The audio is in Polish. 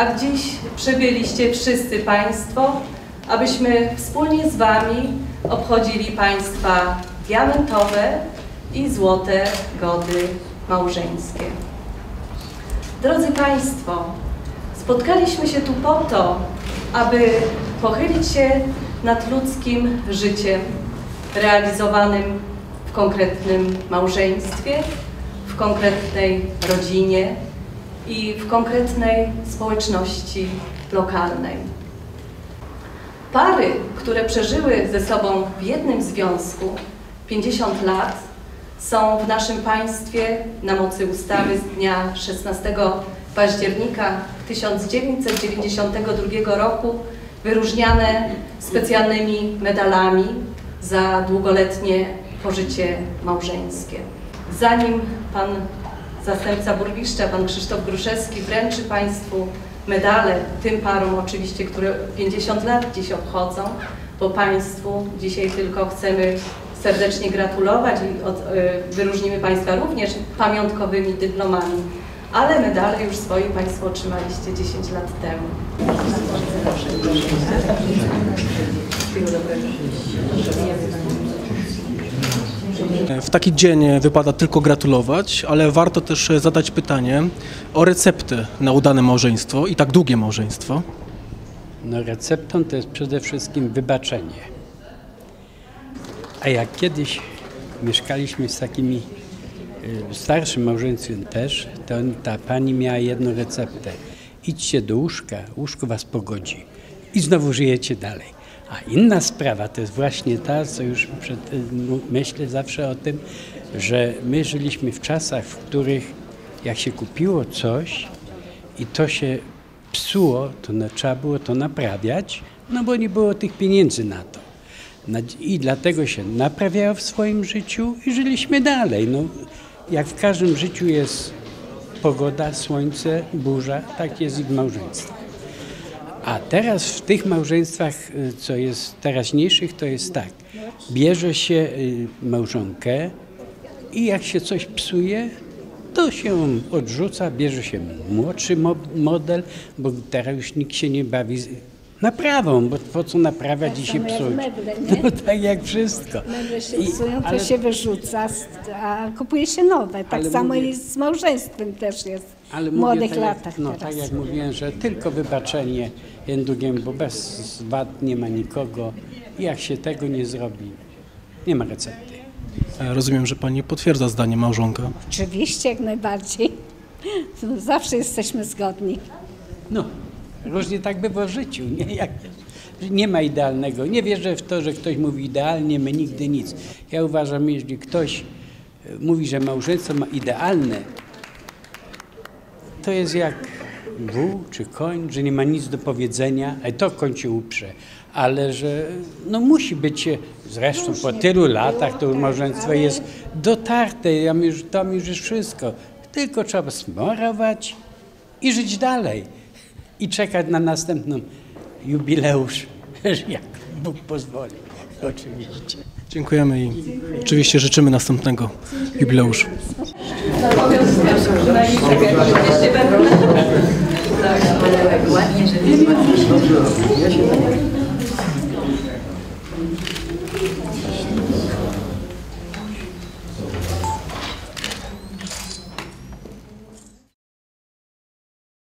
a dziś przybyliście wszyscy Państwo, abyśmy wspólnie z Wami obchodzili Państwa diamentowe i złote gody małżeńskie. Drodzy Państwo, spotkaliśmy się tu po to, aby pochylić się nad ludzkim życiem realizowanym w konkretnym małżeństwie, w konkretnej rodzinie i w konkretnej społeczności lokalnej. Pary, które przeżyły ze sobą w jednym związku 50 lat, są w naszym państwie na mocy ustawy z dnia 16 października 1992 roku wyróżniane specjalnymi medalami za długoletnie pożycie małżeńskie. Zanim pan zastępca burmistrza, pan Krzysztof Gruszewski wręczy Państwu medale, tym parom oczywiście, które 50 lat dziś obchodzą, bo Państwu dzisiaj tylko chcemy serdecznie gratulować i od, y, wyróżnimy Państwa również pamiątkowymi dyplomami, ale medale już swoje Państwo otrzymaliście 10 lat temu. W taki dzień wypada tylko gratulować, ale warto też zadać pytanie o receptę na udane małżeństwo i tak długie małżeństwo. No receptą to jest przede wszystkim wybaczenie. A jak kiedyś mieszkaliśmy z takimi y, starszym małżeństwem też, to ta pani miała jedną receptę. Idźcie do łóżka, łóżko was pogodzi i znowu żyjecie dalej. A inna sprawa to jest właśnie ta, co już przed, y, myślę zawsze o tym, że my żyliśmy w czasach, w których jak się kupiło coś i to się psuło, to trzeba było to naprawiać, no bo nie było tych pieniędzy na to. I dlatego się naprawiało w swoim życiu i żyliśmy dalej. No, jak w każdym życiu jest pogoda, słońce, burza, tak jest i w małżeństwie. A teraz w tych małżeństwach, y, co jest teraźniejszych, to jest tak. Bierze się y, małżonkę i jak się coś psuje, to się odrzuca, bierze się młodszy mo- model, bo teraz już nikt się nie bawi naprawą, bo po co naprawiać i się psuć? meble, nie? No tak jak wszystko. Meble się I- psują, to ale- się wyrzuca, a kupuje się nowe. Tak Ale samo mówię- i z małżeństwem też jest Ale w młodych tak latach jak, no, teraz. tak jak mówiłem, że tylko wybaczenie jeden drugiemu, bo bez wad nie ma nikogo. Jak się tego nie zrobi, nie ma recepty. Rozumiem, że pani potwierdza zdanie małżonka. Oczywiście, jak najbardziej. Zawsze jesteśmy zgodni. No, różnie tak bywa w życiu. Nie, Jak, nie ma idealnego. Nie wierzę w to, że ktoś mówi idealnie, my nigdy nic. Ja uważam, jeśli ktoś e, mówi, że małżeństwo ma idealne, to jest jak wół czy koń, że nie ma nic do powiedzenia, a to koń się uprze. Ale że no musi być, zresztą po tylu latach to małżeństwo jest dotarte, ja że tam już jest wszystko. Tylko trzeba smorować i żyć dalej. I czekać na następną jubileusz, jak Bóg pozwoli. Oczywiście. Dziękujemy i oczywiście życzymy następnego jubileuszu. Natomiast. Ładnie, żeby